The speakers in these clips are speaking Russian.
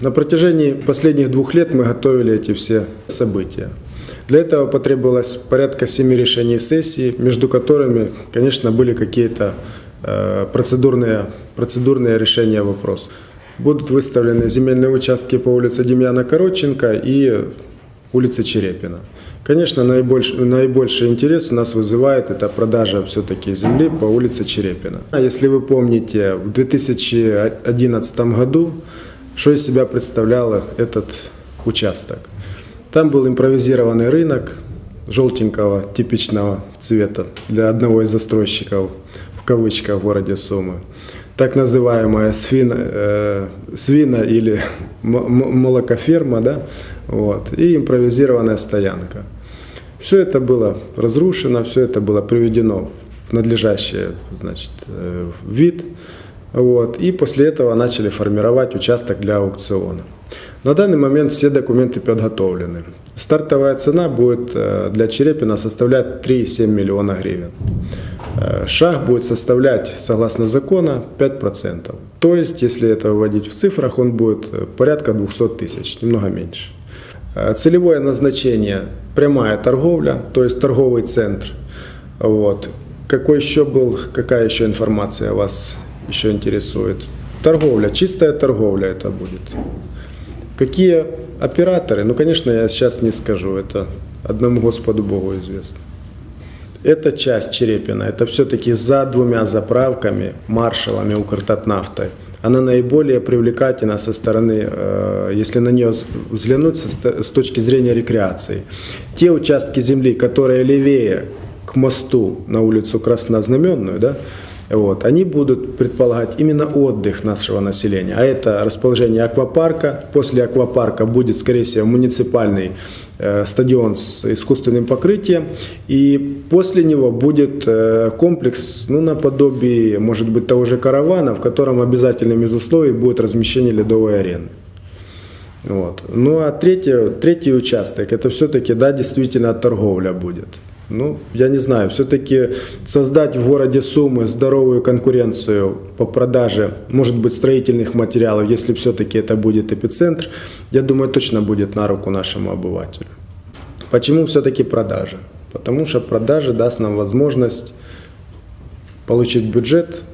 На протяжении последних двух лет мы готовили эти все события. Для этого потребовалось порядка семи решений сессии, между которыми, конечно, были какие-то э, процедурные, процедурные решения вопросов. Будут выставлены земельные участки по улице Демьяна Коротченко и улице Черепина. Конечно, наибольший, наибольший интерес у нас вызывает это продажа все-таки земли по улице Черепина. А Если вы помните, в 2011 году, что из себя представлял этот участок? Там был импровизированный рынок желтенького типичного цвета для одного из застройщиков в кавычках в городе Сумы. Так называемая свина, э, свина или молокоферма, да, вот, и импровизированная стоянка. Все это было разрушено, все это было приведено в надлежащий значит, э, вид. Вот, и после этого начали формировать участок для аукциона. На данный момент все документы подготовлены. Стартовая цена будет э, для Черепина составлять 3,7 миллиона гривен. Э, Шаг будет составлять, согласно закону, 5%. То есть, если это выводить в цифрах, он будет э, порядка 200 тысяч, немного меньше. Целевое назначение – прямая торговля, то есть торговый центр. Вот. Какой еще был, какая еще информация вас еще интересует? Торговля, чистая торговля это будет. Какие операторы? Ну, конечно, я сейчас не скажу, это одному Господу Богу известно. Эта часть Черепина, это все-таки за двумя заправками, маршалами Укртатнафтой. Она наиболее привлекательна со стороны, э, если на нее взглянуть с точки зрения рекреации. Те участки земли, которые левее к мосту на улицу Краснознаменную, да, вот, они будут предполагать именно отдых нашего населения. А это расположение аквапарка. После аквапарка будет, скорее всего, муниципальный э, стадион с искусственным покрытием. И после него будет э, комплекс, ну, наподобие, может быть, того же каравана, в котором обязательным из условий будет размещение ледовой арены. Вот. Ну а третий, третий участок, это все-таки, да, действительно торговля будет. Ну, я не знаю, все-таки создать в городе Сумы здоровую конкуренцию по продаже, может быть, строительных материалов, если все-таки это будет эпицентр, я думаю, точно будет на руку нашему обывателю. Почему все-таки продажа? Потому что продажа даст нам возможность получить бюджет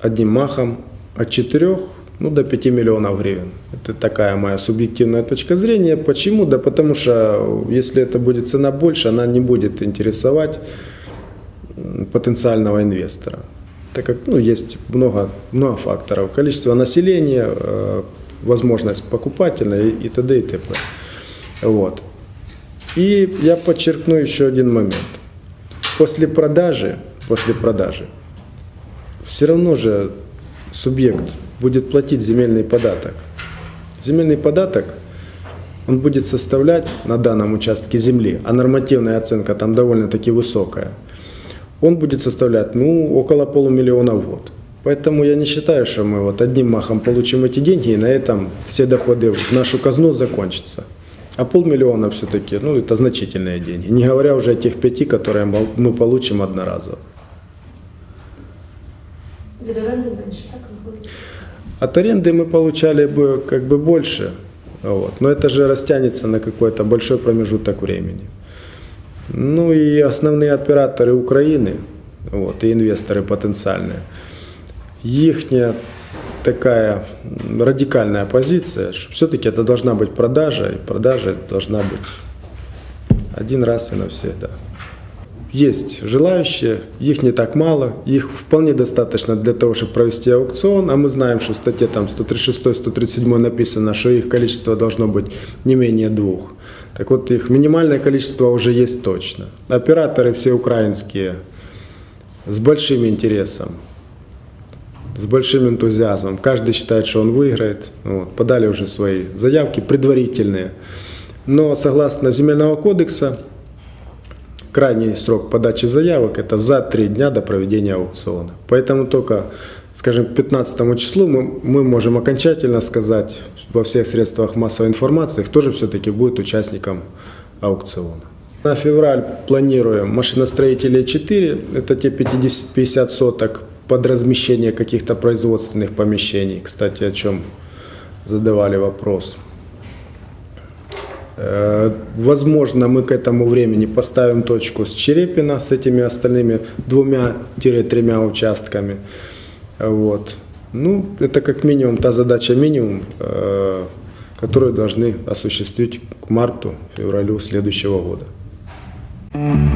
одним махом от 4 ну, до 5 миллионов гривен. Это такая моя субъективная точка зрения. Почему? Да потому что если это будет цена больше, она не будет интересовать потенциального инвестора. Так как ну, есть много, много факторов. Количество населения, э, возможность покупателя и, и т.д. и т.п. Вот. И я подчеркну еще один момент. После продажи, после продажи, все равно же субъект будет платить земельный податок. Земельный податок, он будет составлять на данном участке земли, а нормативная оценка там довольно-таки высокая, он будет составлять, ну, около полумиллиона в год. Поэтому я не считаю, что мы вот одним махом получим эти деньги, и на этом все доходы в нашу казну закончатся. А полмиллиона все-таки, ну, это значительные деньги. Не говоря уже о тех пяти, которые мы- получим одноразово. От аренды мы получали бы как бы больше, вот, но это же растянется на какой-то большой промежуток времени. Ну и основные операторы Украины, вот, и инвесторы потенциальные, ихняя такая радикальная позиция, что все-таки это должна быть продажа, и продажа должна быть один раз и навсегда. Есть желающие, их не так мало, их вполне достаточно для того, чтобы провести аукцион, а мы знаем, что в статье там 136-137 написано, что их количество должно быть не менее двух. Так вот, их минимальное количество уже есть точно. Операторы все украинские, с большим интересом, с большим энтузиазмом. Каждый считает, что он выиграет. Вот, подали уже свои заявки предварительные. Но согласно Земельного кодекса, крайний срок подачи заявок это за три дня до проведения аукциона. Поэтому только, скажем, к 15 числу мы, мы можем окончательно сказать во всех средствах массовой информации, кто же все-таки будет участником аукциона. На февраль планируем машиностроителей 4, это те 50, 50 соток под размещение каких-то производственных помещений, кстати, о чем задавали вопрос. Э, Возможно, мы к этому времени поставим точку с Черепина, с этими остальными двумя-тремя участками. Вот. Ну, это как минимум та задача минимум, э, которую должны осуществить к марту-февралю следующего года.